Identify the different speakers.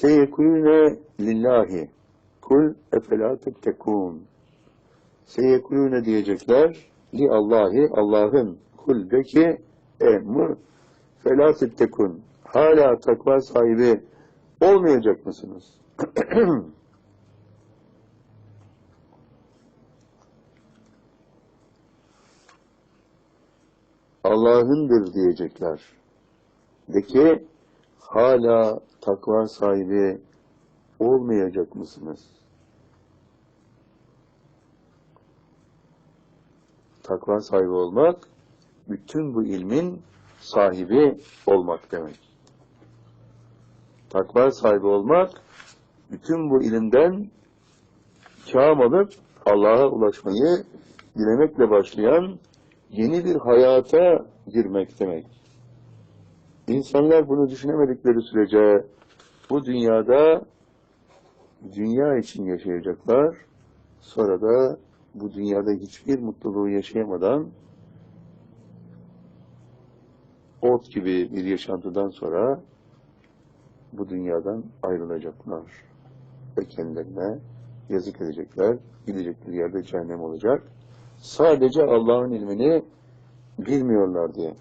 Speaker 1: Seyekulüne lillahi kul efela tettekûn Seyekulüne diyecekler li Allahi Allah'ın kul de ki emr felâ tettekûn hala takva sahibi olmayacak mısınız? Allah'ındır diyecekler. De ki hala takva sahibi olmayacak mısınız? Takva sahibi olmak, bütün bu ilmin sahibi olmak demek. Takva sahibi olmak, bütün bu ilimden kâm alıp Allah'a ulaşmayı dilemekle başlayan yeni bir hayata girmek demek. İnsanlar bunu düşünemedikleri sürece bu dünyada dünya için yaşayacaklar. Sonra da bu dünyada hiçbir mutluluğu yaşayamadan ot gibi bir yaşantıdan sonra bu dünyadan ayrılacaklar. Ve kendilerine yazık edecekler. Gidecekleri yerde cehennem olacak. Sadece Allah'ın ilmini bilmiyorlar diye.